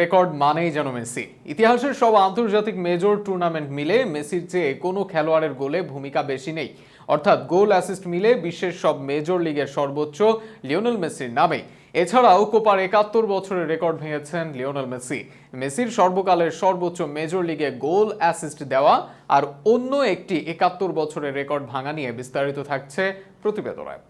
Record মানেই যেন Messi. ইতিহাসের সব আন্তর্জাতিক মেজর টুর্নামেন্ট মিলে মেসির চেয়ে কোনো খেলোয়াড়ের গোলে ভূমিকা বেশি নেই। অর্থাৎ গোল, অ্যাসিস্ট মিলে বিশ্বের সব মেজর লিগের সর্বোচ্চ লিওনেল মেসির নামে। এছাড়াও কোপার একাত্তর বছরের রেকর্ড ভেঙেছেন লিওনেল মেসি। মেসির সর্বকালের সর্বোচ্চ মেজর লিগে গোল, অ্যাসিস্ট দেওয়া আর অন্য একটি একাত্তর বছরের রেকর্ড ভাঙা নিয়ে বিস্তারিত থাকছে প্রতিবেদনায়।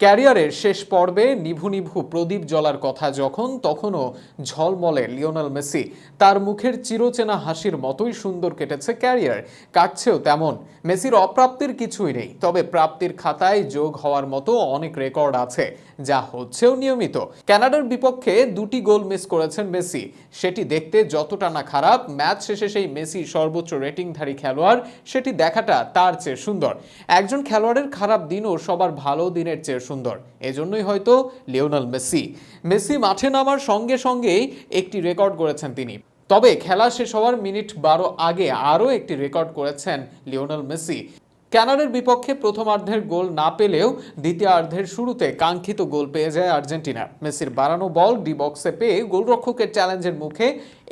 ক্যারিয়ারের শেষ পর্বে নিভু নিভু প্রদীপ জ্বলার কথা যখন, তখনও ঝলমলে লিওনেল মেসি। তার মুখের চিরচেনা হাসির মতোই সুন্দর কেটেছে ক্যারিয়ার। কাটছেও তেমন। মেসির অপ্রাপ্তির কিছুই নেই। তবে প্রাপ্তির খাতায় যোগ হওয়ার মতো অনেক রেকর্ড আছে, যা হচ্ছেও নিয়মিত। ক্যানাডার বিপক্ষে দুটি গোল মিস করেছেন মেসি। সেটি দেখতে যতটা না খারাপ, ম্যাচ শেষে সেই মেসি সর্বোচ্চ রেটিংধারী খেলোয়াড়, সেটি দেখাটা তার চেয়ে সুন্দর। একজন খেলোয়াড়ের খারাপ দিনও সবার ভালো দিনের চেয়ে সুন্দর। এজন্যই হয়তো লিওনাল মেসি। মেসি মাঠে নামার সঙ্গে সঙ্গেই একটি রেকর্ড করেছেন তিনি। তবে খেলা শেষ হওয়ার মিনিট বারো আগে আরও একটি রেকর্ড করেছেন লিওনাল মেসি। ক্যানাডার বিপক্ষে প্রথমার্ধের গোল না পেলেও দ্বিতীয়ার্ধের শুরুতে কাঙ্ক্ষিত গোল পেয়ে যায় আর্জেন্টিনা। মেসির বাড়ানো বল ডি বক্সে পেয়ে গোলরক্ষকের চ্যালেঞ্জের মুখে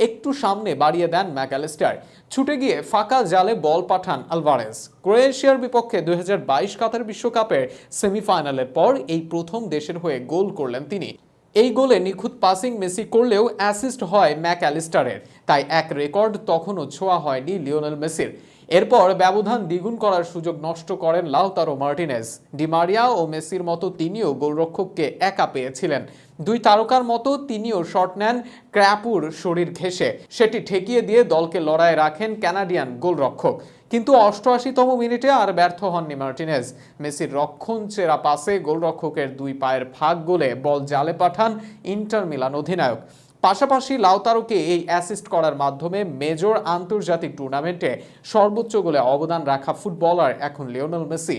একটু সামনে বাড়িয়ে দেন ম্যাকালিস্টার। ছুটে গিয়ে ফাঁকা জালে বল পাঠান আলভারেজ। ক্রোয়েশিয়ার বিপক্ষে দুই হাজার বাইশ কাতার বিশ্বকাপের সেমিফাইনালের পর এই প্রথম দেশের হয়ে গোল করলেন তিনি। এই গোলে নিখুঁত পাসিং মেসি করলেও অ্যাসিস্ট হয় ম্যাক অ্যালিস্টারের তাই এক রেকর্ড তখনও ছোঁয়া হয়নি লিওনেল মেসির। এরপর ব্যবধান দ্বিগুণ করার সুযোগ নষ্ট করেন লাউতারো মার্টিনেস ডিমারিয়া ও মেসির মতো তিনিও গোলরক্ষককে একা পেয়েছিলেন। দুই তারকার মতো তিনিও শট নেন ক্র্যাপুর শরীর ঘেঁষে। সেটি ঠেকিয়ে দিয়ে দলকে লড়াই রাখেন ক্যানাডিয়ান গোলরক্ষক। কিন্তু অষ্টআশিতম মিনিটে আর ব্যর্থ হননি মার্টিনেজ। মেসির রক্ষণ চেরা পাশে গোলরক্ষকের দুই পায়ের ফাঁক গোলে বল জালে পাঠান ইন্টার মিলান অধিনায়ক। পাশাপাশি লাউতারোকে এই অ্যাসিস্ট করার মাধ্যমে মেজর আন্তর্জাতিক টুর্নামেন্টে সর্বোচ্চ গোলে অবদান রাখা ফুটবলার এখন লিওনেল মেসি।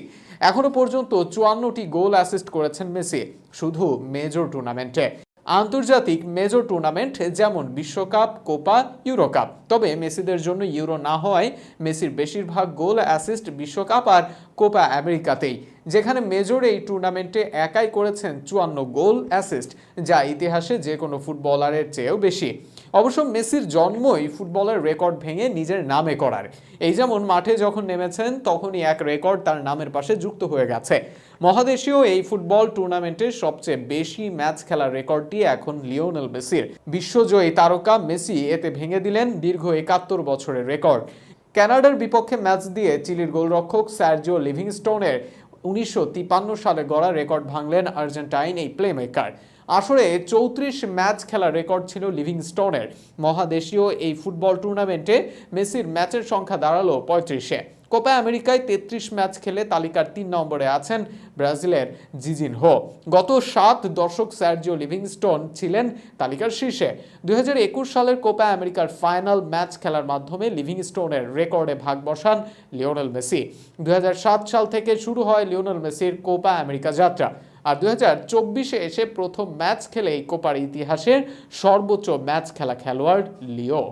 এখনও পর্যন্ত চুয়ান্নটি গোল অ্যাসিস্ট করেছেন মেসি, শুধু মেজর টুর্নামেন্টে আন্তর্জাতিক মেজর টুর্নামেন্ট যেমন বিশ্বকাপ, কোপা, ইউরোকাপ। তবে মেসিদের জন্য ইউরো না হওয়ায় মেসির বেশিরভাগ গোল, অ্যাসিস্ট বিশ্বকাপ আর কোপা আমেরিকাতেই। যেখানে মেজর এই টুর্নামেন্টে একাই করেছেন চুয়ান্ন গোল, অ্যাসিস্ট, যা ইতিহাসে যে কোনো ফুটবলারের চেয়েও বেশি। অবশ্য মেসির জন্মই ফুটবলের রেকর্ড ভেঙে নিজের নামে করার। এই যেমন মাঠে যখন নেমেছেন, তখনই এক রেকর্ড তার নামের পাশে যুক্ত হয়ে গেছে। মহাদেশীয় এই ফুটবল টুর্নামেন্টের সবচেয়ে বেশি ম্যাচ খেলার রেকর্ডটি এখন লিওনেল মেসির। বিশ্বজয়ী তারকা মেসি এতে ভেঙে দিলেন দীর্ঘ একাত্তর বছরের রেকর্ড। ক্যানাডার বিপক্ষে ম্যাচ দিয়ে চিলির গোলরক্ষক সার্জিও লিভিংস্টোনের উনিশশো সালে গড়া রেকর্ড ভাঙলেন আর্জেন্টাইন এই প্লেমেকার আসরে চৌত্রিশ ম্যাচ খেলার রেকর্ড ছিল লিভিংস্টোনের। মহাদেশীয় এই ফুটবল টুর্নামেন্টে মেসির ম্যাচের সংখ্যা দাঁড়াল পঁয়ত্রিশে। কোপা আমেরিকায় তেত্রিশ ম্যাচ খেলে তালিকার তিন নম্বরে আছেন ব্রাজিলের জিজিন হো গত সাত দশক সার্জিও লিভিংস্টোন ছিলেন তালিকার শীর্ষে। দুই হাজার একুশ সালের কোপা আমেরিকার ফাইনাল ম্যাচ খেলার মাধ্যমে লিভিংস্টোনের রেকর্ডে ভাগ বসান লিওনেল মেসি। দুই হাজার সাত সাল থেকে শুরু হয় লিওনেল মেসির কোপা আমেরিকা যাত্রা। আর হাজার চব্বিশে এসে প্রথম ম্যাচ খেলে এই কোপার ইতিহাসের সর্বোচ্চ ম্যাচ খেলা খেলোয়াড় লিও।